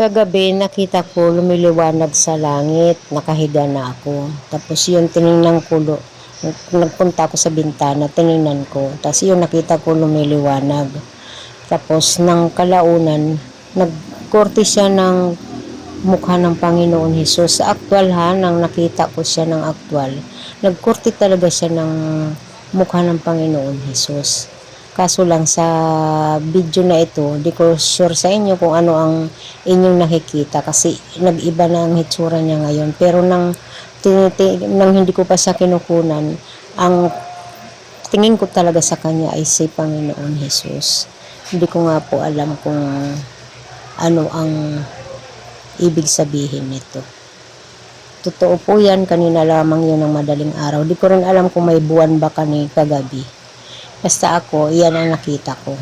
Kagabi nakita ko lumiliwanag sa langit, nakahiga na ako. Tapos yun tiningnan ko, nagpunta ako sa bintana, tiningnan ko. Tapos yun nakita ko lumiliwanag. Tapos ng kalaunan, nagkorte siya ng mukha ng Panginoon Hesus. Sa aktwal ha, nang nakita ko siya ng aktwal, nagkorte talaga siya ng mukha ng Panginoon Hesus. Kaso lang sa video na ito, di ko sure sa inyo kung ano ang inyong nakikita kasi nag-iba na ang hitsura niya ngayon. Pero nang, tiniti, nang hindi ko pa siya kinukunan, ang tingin ko talaga sa kanya ay si Panginoon Jesus. Hindi ko nga po alam kung ano ang ibig sabihin nito. Totoo po yan, kanina lamang yun ng madaling araw. Di ko rin alam kung may buwan ba kani kagabi. Basta ako, iyan ang nakita ko.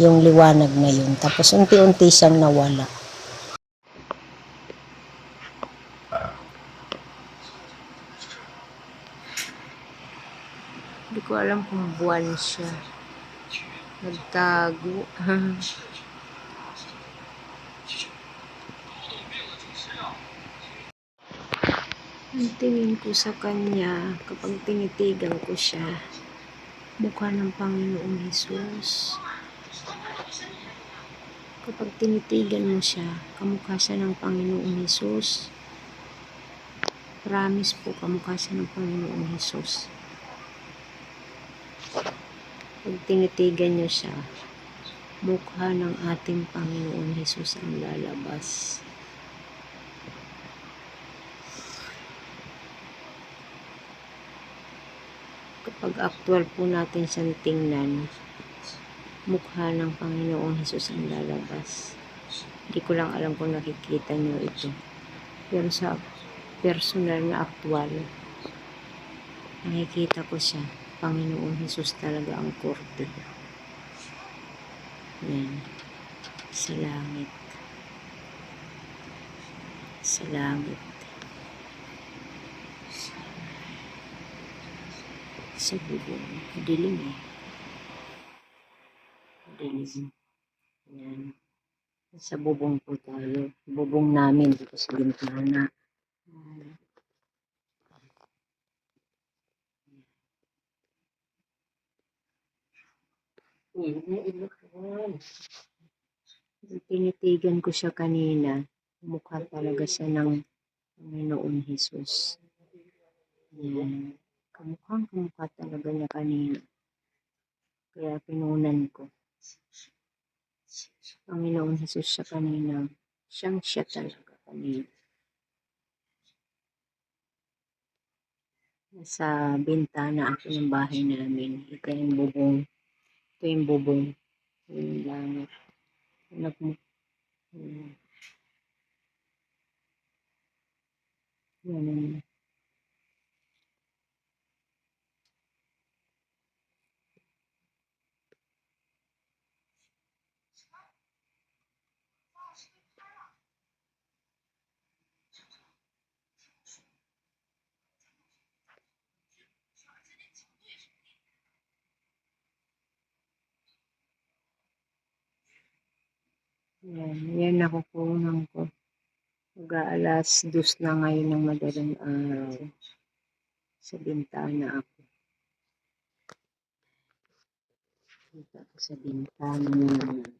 Yung liwanag na yun. Tapos unti-unti siyang nawala. Hindi ko alam kung buwan siya. Nagtago. Ang tingin ko sa kanya, kapag tinitigan ko siya, mukha ng Panginoong Hesus. Kapag tinitigan mo siya, kamukha siya ng Panginoong Hesus. Promise po, kamukha siya ng Panginoong Hesus. Pag tinitigan niyo siya, mukha ng ating Panginoon Hesus ang lalabas. Kapag actual po natin siyang tingnan, mukha ng Panginoong Hesus ang lalabas. Hindi ko lang alam kung nakikita niyo ito. Pero sa personal na actual, nakikita ko siya. Panginoong Hesus talaga ang korte. Yan. Sa langit. Sa langit. Sa bubong. Dilim eh. Dilim. Yan. Sa bubong po tayo. Bubong namin dito sa bintana. Yan. Tinitigan ko siya kanina. Mukha talaga siya ng Panginoon Jesus. Yan. Kamukhang kamukha talaga niya kanina. Kaya pinunan ko. Panginoon Jesus siya kanina. Siyang siya talaga kanina. Sa bintana ako ng bahay namin. Ito yung bubong. Ito yung bubong. Yung langit. Nag Hmm. Yan. Yan, yan nakukunan ko. Mag-aalas dos na ngayon ng madaling araw. Sa bintana ako. Dito ako sa bintana namin.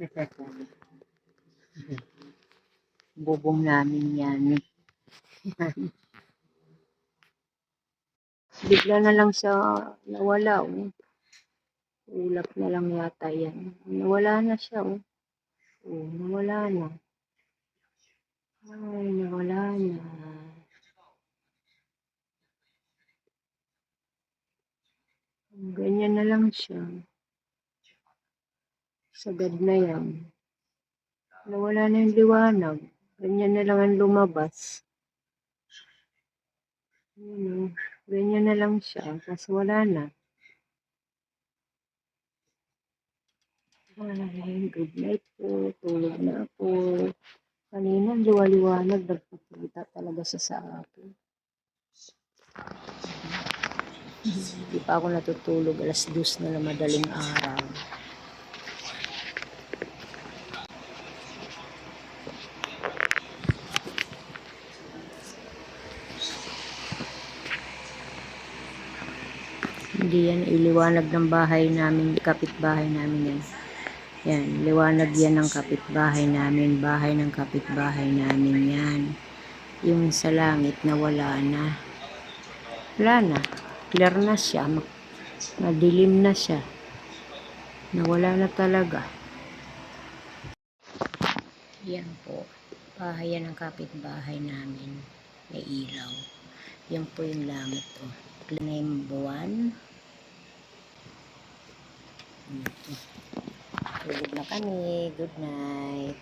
Bubong namin yan. Bigla na lang siya nawala. Oh. Ulap na lang yata yan. Nawala na siya. Oh. Oh, nawala na. Ay, nawala na. Ganyan na lang siya. Sagad na yan. Nawala na yung liwanag. Ganyan na lang ang lumabas. Yun, oh. Ganyan na lang siya. Tapos wala na. Ay, good night po. Tulog na ako. Kanina, liwa-liwanag. Talaga siya sa akin. Hindi pa ako natutulog. Alas dos na lang madaling araw. Hindi yan iliwanag ng bahay namin, kapitbahay namin yan. Yan, liwanag yan ng kapitbahay namin, bahay ng kapitbahay namin yan. Yung sa langit na wala na. Wala na. Clear na siya. Madilim na siya. Nawala na talaga. Yan po. Bahay yan ng kapitbahay namin. May ilaw. Yan po yung langit. Oh. Clear na yung buwan. Ito. Tulog na kami. Good night.